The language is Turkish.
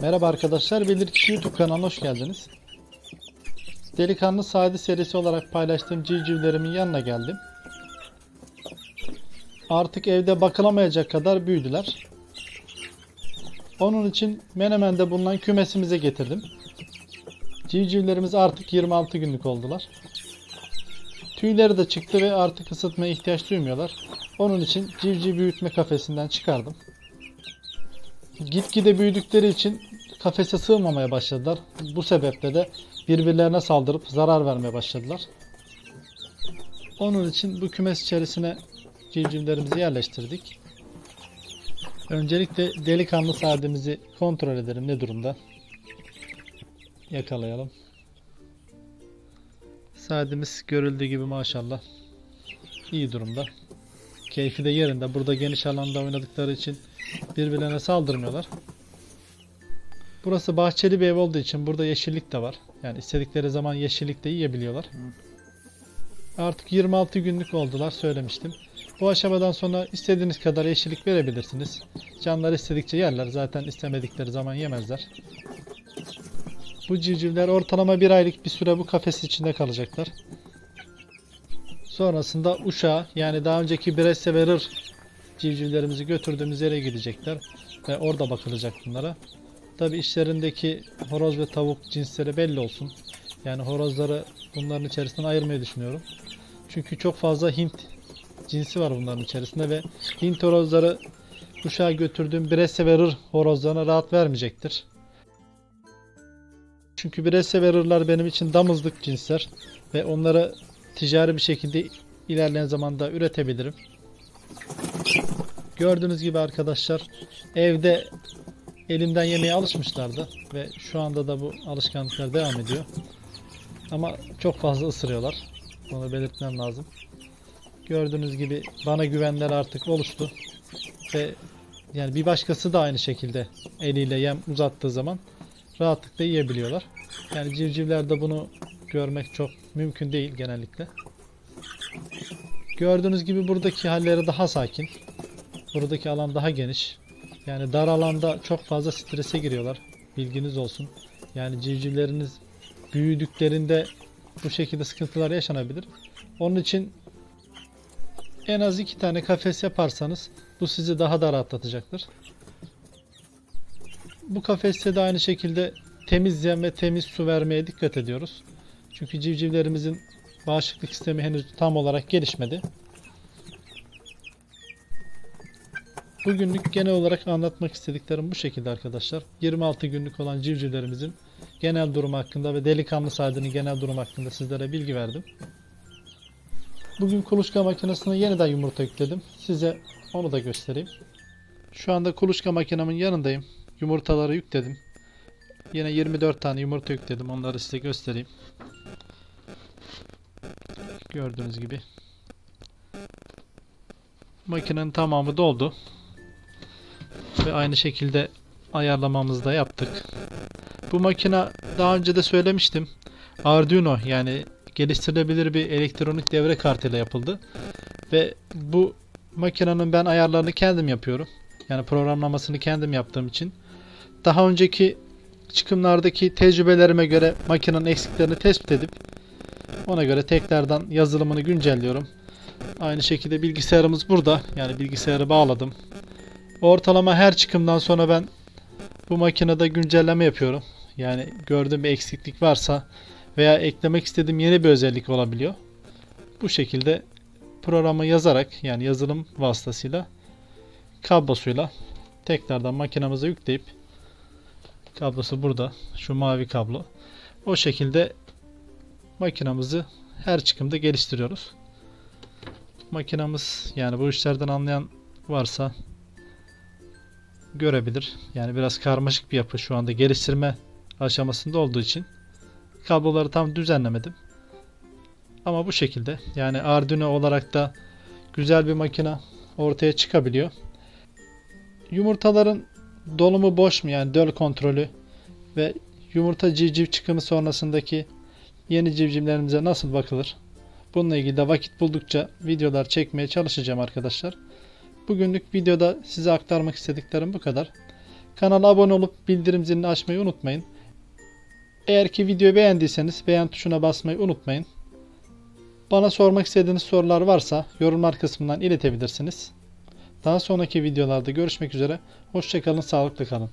Merhaba arkadaşlar, Belirkişi YouTube kanalına hoş geldiniz. Delikanlı Sadi serisi olarak paylaştığım civcivlerimin yanına geldim. Artık evde bakılamayacak kadar büyüdüler. Onun için Menemen'de bulunan kümesimize getirdim. Civcivlerimiz artık 26 günlük oldular. Tüyleri de çıktı ve artık ısıtmaya ihtiyaç duymuyorlar. Onun için civciv büyütme kafesinden çıkardım. Gitgide büyüdükleri için kafese sığmamaya başladılar. Bu sebeple de birbirlerine saldırıp zarar vermeye başladılar. Onun için bu kümes içerisine civcivlerimizi yerleştirdik. Öncelikle delikanlı sademizi kontrol edelim ne durumda. Yakalayalım. Sademiz görüldüğü gibi maşallah iyi durumda. Keyfi de yerinde. Burada geniş alanda oynadıkları için birbirlerine saldırmıyorlar. Burası bahçeli bir ev olduğu için burada yeşillik de var. Yani istedikleri zaman yeşillik de yiyebiliyorlar. Artık 26 günlük oldular söylemiştim. Bu aşamadan sonra istediğiniz kadar yeşillik verebilirsiniz. Canlar istedikçe yerler. Zaten istemedikleri zaman yemezler. Bu civcivler ortalama bir aylık bir süre bu kafes içinde kalacaklar. Sonrasında uşağa yani daha önceki Bresse ve Rır civcivlerimizi götürdüğümüz yere gidecekler ve orada bakılacak bunlara. Tabi işlerindeki horoz ve tavuk cinsleri belli olsun. Yani horozları bunların içerisinden ayırmayı düşünüyorum. Çünkü çok fazla Hint cinsi var bunların içerisinde ve Hint horozları uşağa götürdüğüm Bresse ve horozlarına rahat vermeyecektir. Çünkü Bresse ve benim için damızlık cinsler ve onları ticari bir şekilde ilerleyen zamanda üretebilirim. Gördüğünüz gibi arkadaşlar evde elimden yemeye alışmışlardı ve şu anda da bu alışkanlıklar devam ediyor. Ama çok fazla ısırıyorlar. Bunu belirtmem lazım. Gördüğünüz gibi bana güvenler artık oluştu ve yani bir başkası da aynı şekilde eliyle yem uzattığı zaman rahatlıkla yiyebiliyorlar. Yani civcivlerde bunu görmek çok mümkün değil genellikle. Gördüğünüz gibi buradaki halleri daha sakin. Buradaki alan daha geniş. Yani dar alanda çok fazla strese giriyorlar. Bilginiz olsun. Yani civcivleriniz büyüdüklerinde bu şekilde sıkıntılar yaşanabilir. Onun için en az iki tane kafes yaparsanız bu sizi daha da rahatlatacaktır. Bu kafeste de aynı şekilde temiz ve temiz su vermeye dikkat ediyoruz. Çünkü civcivlerimizin bağışıklık sistemi henüz tam olarak gelişmedi. Bugünlük genel olarak anlatmak istediklerim bu şekilde arkadaşlar. 26 günlük olan civcivlerimizin genel durumu hakkında ve delikanlı saydığının genel durumu hakkında sizlere bilgi verdim. Bugün kuluçka makinesine yeniden yumurta yükledim. Size onu da göstereyim. Şu anda kuluçka makinemin yanındayım. Yumurtaları yükledim. Yine 24 tane yumurta yükledim. Onları size göstereyim. Gördüğünüz gibi. Makinenin tamamı doldu. Ve aynı şekilde ayarlamamızı da yaptık. Bu makine daha önce de söylemiştim. Arduino yani geliştirilebilir bir elektronik devre kartıyla yapıldı. Ve bu makinenin ben ayarlarını kendim yapıyorum. Yani programlamasını kendim yaptığım için. Daha önceki çıkımlardaki tecrübelerime göre makinenin eksiklerini tespit edip ona göre tekrardan yazılımını güncelliyorum. Aynı şekilde bilgisayarımız burada. Yani bilgisayarı bağladım. Ortalama her çıkımdan sonra ben bu makinede güncelleme yapıyorum. Yani gördüğüm bir eksiklik varsa veya eklemek istediğim yeni bir özellik olabiliyor. Bu şekilde programı yazarak yani yazılım vasıtasıyla kablosuyla tekrardan makinamıza yükleyip kablosu burada şu mavi kablo o şekilde makinamızı her çıkımda geliştiriyoruz. Makinamız yani bu işlerden anlayan varsa görebilir. Yani biraz karmaşık bir yapı şu anda geliştirme aşamasında olduğu için kabloları tam düzenlemedim. Ama bu şekilde yani Arduino olarak da güzel bir makine ortaya çıkabiliyor. Yumurtaların dolumu boş mu yani döl kontrolü ve yumurta civciv çıkımı sonrasındaki yeni civcivlerimize nasıl bakılır? Bununla ilgili de vakit buldukça videolar çekmeye çalışacağım arkadaşlar. Bugünlük videoda size aktarmak istediklerim bu kadar. Kanala abone olup bildirim zilini açmayı unutmayın. Eğer ki videoyu beğendiyseniz beğen tuşuna basmayı unutmayın. Bana sormak istediğiniz sorular varsa yorumlar kısmından iletebilirsiniz. Daha sonraki videolarda görüşmek üzere. Hoşçakalın, sağlıklı kalın.